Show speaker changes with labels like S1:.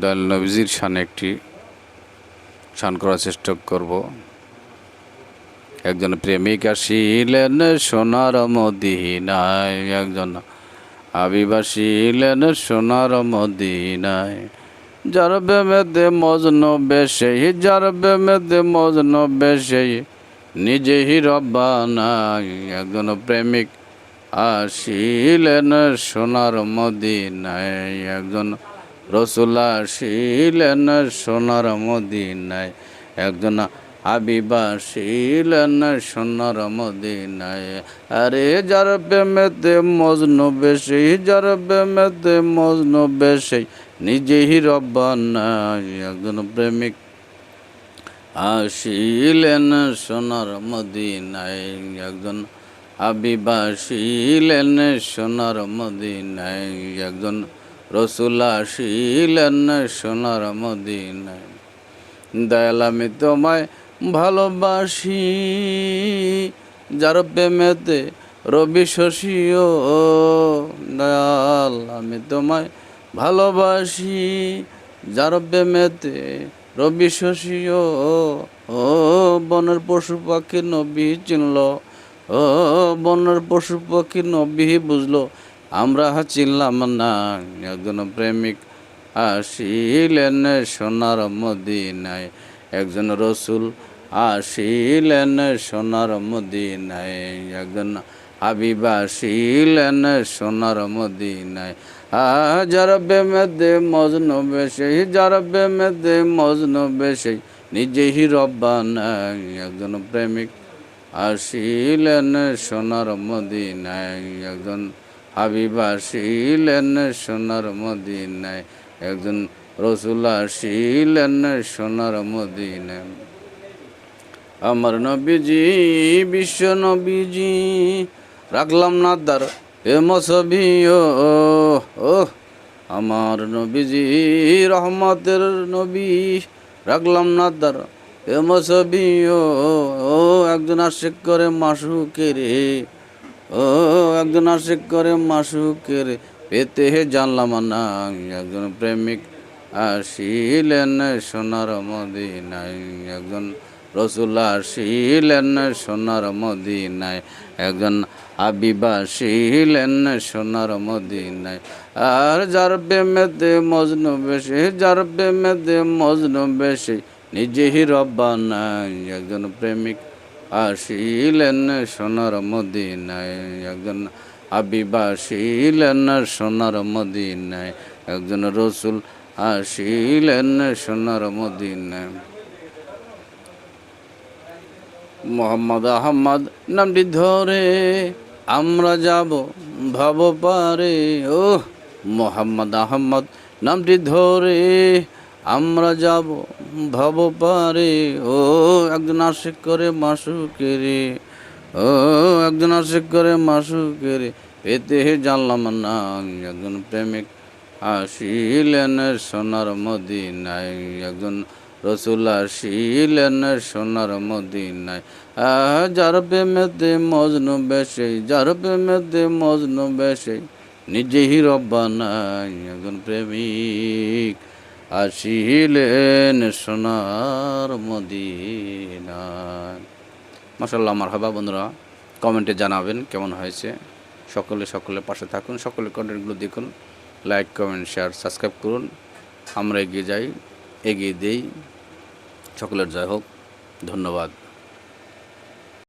S1: দয়াল নবীজির শানে একটি শান করার চেষ্টা করব। একজন প্রেমিক আসিলেন সোনার মদিনায়, একজন আবিবাসীলেন সোনার মদিনায়। যার বেমেদে মজন বেশে, যার বেমেদে মজন বেশে নিজে হিরব্বানায় একজন প্রেমিক আসিলেন সোনার মদিনায়, একজন রসুল আসিলেন সোনার মদিনায়। একজন আবিবাসিলেন সোনার মদিনায়। আরে যার প্রেমেতে মজনু বেশি, যার প্রেমেতে মজনু বেশি, নিজেই রব্বানায় একজন প্রেমিক আসিলেন সোনার মদিনায়। একজন আবিবাসিলেন সোনার মদিনায়। একজন রসুল আসিলেন সোনার মদিনায়। দয়াল, আমি তোমায় ভালোবাসি। যার প্রেমেতে রবি শশীও। দয়াল, আমি তোমায় ভালোবাসি। যার প্রেমেতে রবি শশীও। ও, বনের পশু পাখি নবী চিনল। ও, বনের পশু পাখি নবী বুঝলো। আমরা চিনলাম না, একজন প্রেমিক আসিলেন সোনার মদিনায়, একজন রসুল আসিলেন সোনার মদিনায়, একজন হাবিবা আসিলেন সোনার মদিনায়। যার বেমেদে মজন বেশে যার বেমেদে মজন বেশে, নিজেই রব্বানায় একজন প্রেমিক আসিলেন সোনার মদিনায়, একজন হাবিবা আসিলেন সোনার মদিনায়, একজন রসুল আসিলেন সোনার মদিনায়। আমার নবীজি, বিশ্ব নবীজি, রাখলাম না দার এ মসবি ও আমার নবীজি, রহমতের নবী, রাখলাম না দার এ মসবি ও, একজন আশেক করে মাসুকে রে ও, একজন আশেক করে মাসুকে রে পেতে হে জানলাম না। একজন প্রেমিক আসিলেন সোনার মদিনায়। একজন রসুল আসিলেন সোনার মদিনায়। একজন আবিবা আবিবাসিলেন সোনার মদিনায়। আর যার প্রেমেতে মজনু বেশি, যার প্রেমেতে মজনু বেশি, নিজেই রব্বানায় একজন প্রেমিক আসিলেন সোনার মদিনায়, একজন আবিবাসিলেন সোনার মদিনায়, একজন রসুল আসিলেন সোনার মদিনায়। মোহাম্মদ আহমদ, নামটি ধরে আমরা যাব ভাব পারে। ও মোহাম্মদ আহমদ, নামটি ধরে আমরা যাব ভাব পারে। ও একজন আশেক করে মাসুকেরে ও একজন আশিক করে মাসুকেরে পেতে জানলাম না একজন প্রেমিক আসিলেন সোনার মদিনায়। একজন রসুল আসিলেন সোনার মদিনায়। আহ, যার প্রেমেতে মজনু বেশে যার প্রেমেতে মজনু বেশে নিজেই রব্বা নাই একজন প্রেমিক আসিলেন সোনার মদিনায়। মাসাল্লাহ আমার হবা বন্ধুরা, কমেন্টে জানাবেন কেমন হয়েছে। সকলে সকলে পাশে থাকুন, সকলে কন্টেন্টগুলো দেখুন, লাইক, কমেন্ট, শেয়ার, সাবস্ক্রাইব করুন। আমরা এগিয়ে যাই, এগিয়ে দেই। সকলের যাই হোক। ধন্যবাদ।